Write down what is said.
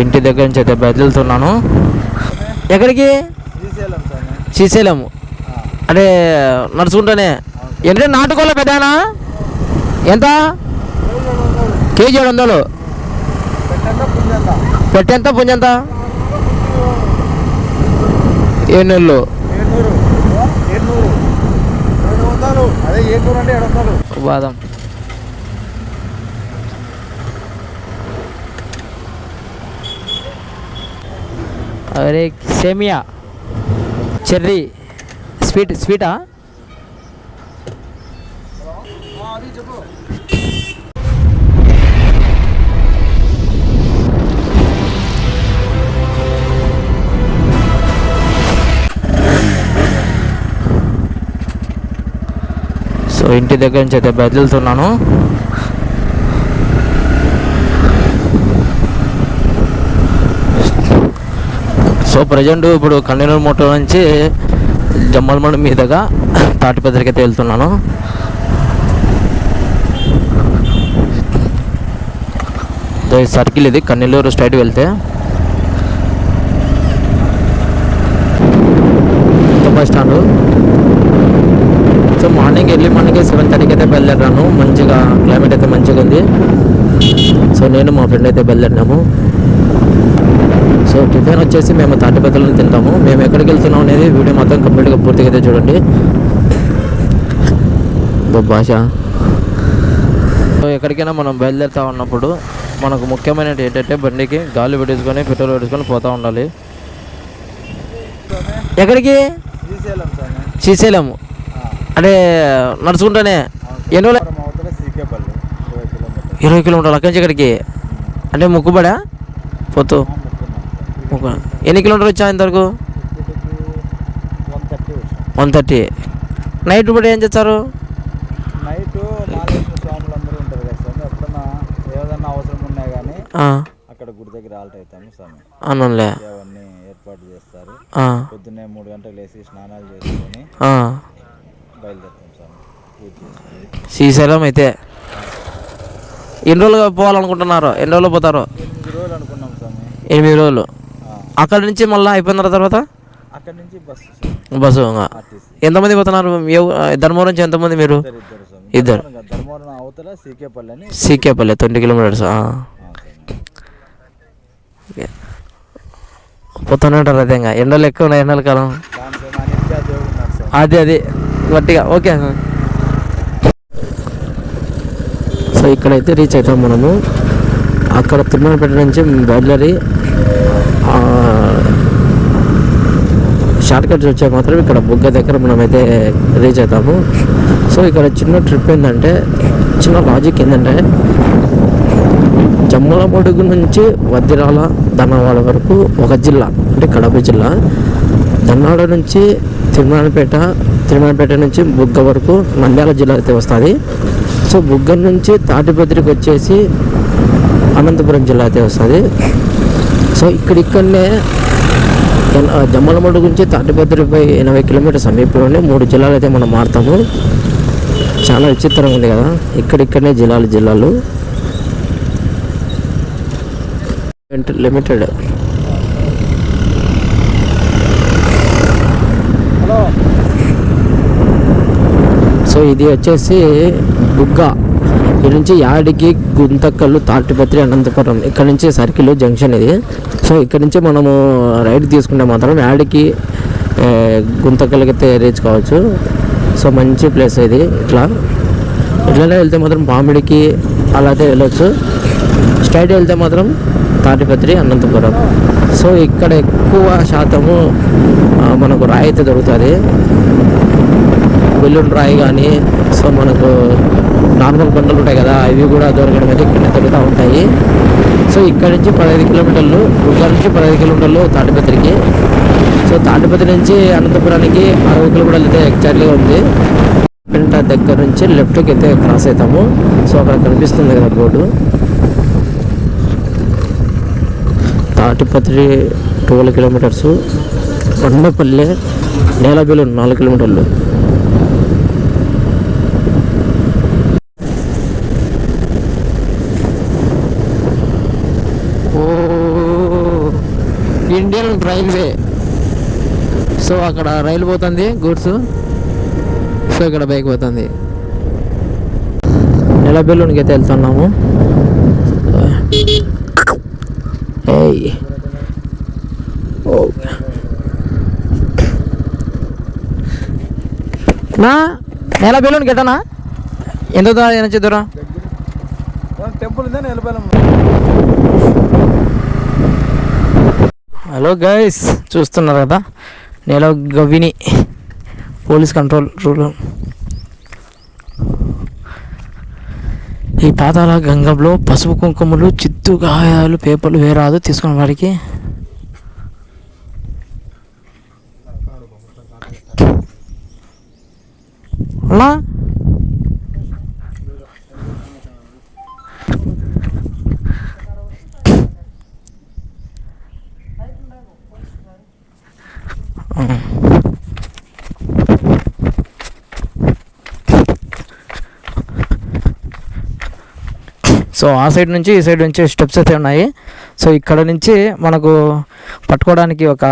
ఇంటి దగ్గర నుంచి అయితే బయలుదేరుతున్నాను. ఎక్కడికి? శ్రీశైలం అంటే నడుచుకుంటానే. ఎంత నాటుకోలే పెద్దానా ఎంత? కేజీ ఏడు వందలు. పెట్టెంత పుంజెంత. ఏడు నెలలు ఏడునూరు ఏడునూరు ఏడు వందలు అదే ఏడునూరు అంటే ఏడు వందలు బాదం అరే సేమియా. చెర్రీ. స్వీట్ స్వీటా? సో ఇంటి దగ్గర నుంచి అయితే బయలుదేరుతున్నాను సో ప్రజెంట్ ఇప్పుడు కన్నెనూరు మోటో నుంచి జమ్మలమడి మీదుగా తాటిపత్రికైతే అయితే వెళ్తున్నాను సర్కిల్ ఇది కన్నెలూరు స్ట్రైట్ వెళ్తే. Bus stand. So morning early morning seven థర్టీకి అయితే బయలుదేరాను మంచిగా క్లైమేట్ అయితే మంచిగా ఉంది సో నేను మా ఫ్రెండ్ అయితే బయలుదేరినాము. సో టిఫిన్ వచ్చేసి మేము తాటిపత్రులను తింటాము. మేము ఎక్కడికి వెళ్తున్నాం అనేది వీడియో మొత్తం కంప్లీట్గా పూర్తిగా అయితే చూడండి. భాష. సో ఎక్కడికైనా మనం బయలుదేరుతా ఉన్నప్పుడు మనకు ముఖ్యమైనది ఏంటంటే బండికి గాలి పెట్టేసుకొని పెట్రోల్ పెట్టేసుకొని పోతూ ఉండాలి. ఎక్కడికి? శ్రీశైలం అంటే నడుచుకుంటానే ఎన్ని రోజులు? ఇరవై కిలోమీటర్లు. అక్కడి నుంచి ఇక్కడికి అంటే ముక్కుబడా? పోతూ. ఎన్ని కిలోమీటర్లు వచ్చా ఇంతవరకు? One thirty. నైట్ ఇప్పుడు ఏం చేస్తారు? నైట్ మాలేశ్వర స్వాములు అందరూ ఉంటారు కదా స్వామి ఎప్పుడన్నా ఏదన్నా అవసరం ఉన్నా కానీ అక్కడ గుడి దగ్గర ఆల్ట్ అవుతాము స్వామి. అవునులే. అవన్నీ ఏర్పాటు చేస్తారు. పొద్దున్నే మూడు గంటలు లేచి స్నానాలు చేసుకొని. బయలుదేరుతాం స్వామి శ్రీశైలం అయితే. ఎన్ని రోజులు పోవాలనుకుంటున్నారు? ఎన్ని రోజులు పోతారు? ఎనిమిది రోజులు అనుకున్నాం స్వామి. ఎనిమిది రోజులు. అక్కడ నుంచి మళ్ళీ అయిపోయిన తర్వాత అక్కడి నుంచి బస్సు ఎంతమంది పోతున్నారు? ధర్మవరం నుంచి ఎంతమంది మీరు? ఇద్దరు. ధర్మవరం అవతల సీకేపల్లి ట్వంటీ కిలోమీటర్స్. పోతూనే ఉంటారు అదే ఇంకా. ఎండలు ఎక్కువ ఉన్నాయి ఎండల కాలం. అది అది. గట్టిగా ఓకే. సో ఇక్కడైతే రీచ్ అవుతాం మనము. అక్కడ తిరుమలపేట నుంచి బయలుదేరి షార్ట్ కట్స్ వచ్చే మాత్రం ఇక్కడ బుగ్గ దగ్గర మనమైతే రీచ్ అవుతాము. సో ఇక్కడ చిన్న ట్రిప్ ఏంటంటే చిన్న లాజిక్ ఏంటంటే జమ్మల నుంచి వద్దిరాల ధనవాడ వరకు ఒక జిల్లా అంటే కడప జిల్లా. ధన్నాడ నుంచి తిరుమలపేట తిరుమలపేట నుంచి బుగ్గ వరకు నంద్యాల జిల్లా అయితే వస్తుంది. సో బుగ్గ నుంచి తాటిపత్రికి వచ్చేసి అనంతపురం జిల్లా అయితే వస్తుంది. సో ఇక్కడిక్కడనే జమ్మలమడు గురించి తాటిపత్రిపై ఎనభై కిలోమీటర్ సమీపంలోనే మూడు జిల్లాలు అయితే మనం మారుతాము. చాలా విచిత్రంగా ఉంది కదా? ఇక్కడిక్కడనే జిల్లాలు జిల్లాలు. లిమిటెడ్ సో ఇది వచ్చేసి బుగ్గ. ఇది నుంచి యాడికి గుంతకల్లు తాటిపత్రి అనంతపురం. ఇక్కడ నుంచి సర్కిల్ జంక్షన్ ఇది. సో ఇక్కడ నుంచి మనము రైడ్ తీసుకుంటే మాత్రం యాడికి గుంత గుంతకల్కి రీచ్ కావచ్చు. సో మంచి ప్లేస్ ఇది ఇట్లా. ఇట్లానే వెళ్తే మాత్రం పామిడికి అలా అయితే వెళ్ళొచ్చు. స్ట్రైట్ వెళ్తే మాత్రం తాటిపత్రి అనంతపురం. సో ఇక్కడ ఎక్కువ శాతము మనకు రాయి అయితే దొరుకుతుంది. వెల్లుల్లి రాయి కానీ సో మనకు నార్మల్ బండలు ఉంటాయి కదా అవి కూడా దొరకడం అయితే ఇక్కడ దొరుకుతూ. ఇక్కడ నుంచి పదహైదు కిలోమీటర్లు గురుగారు నుంచి పదహైదు కిలోమీటర్లు తాటిపత్రికి. సో తాటిపత్రి నుంచి అనంతపురానికి అరవై కిలోమీటర్లు అయితే ఎగ్జాక్ట్గా ఉంది. పెంట దగ్గర నుంచి లెఫ్ట్కి అయితే క్రాస్ అవుతాము. సో అక్కడ కనిపిస్తుంది కదా board. Tadipatri twelve kilometers Kondapalle నేలబీలు నాలుగు కిలోమీటర్లు. రైల్వే. సో అక్కడ రైలు పోతుంది గూడ్స్. సో ఇక్కడ బైక్ పోతుంది. నెలబెల్లునికి అయితే వెళ్తున్నాము? నా నెలబెల్లునికి ఎట్టనా ఎంత దూరం ఎంత దూరం? టెంపుల్ వెళ్ళిపోయాం హలో గైస్ చూస్తున్నారు కదా? నేను గవిని పోలీస్ కంట్రోల్ రూల్ ఈ పాతాల గంగంలో పసుపు కుంకుమలు చిత్తు గాయాలు పేపర్లు వేరాదు తీసుకున్న వాడికి. అన్నా సో ఆ సైడ్ నుంచి ఈ సైడ్ నుంచి స్టెప్స్ అయితే ఉన్నాయి. సో ఇక్కడ నుంచి మనకు పట్టుకోవడానికి ఒక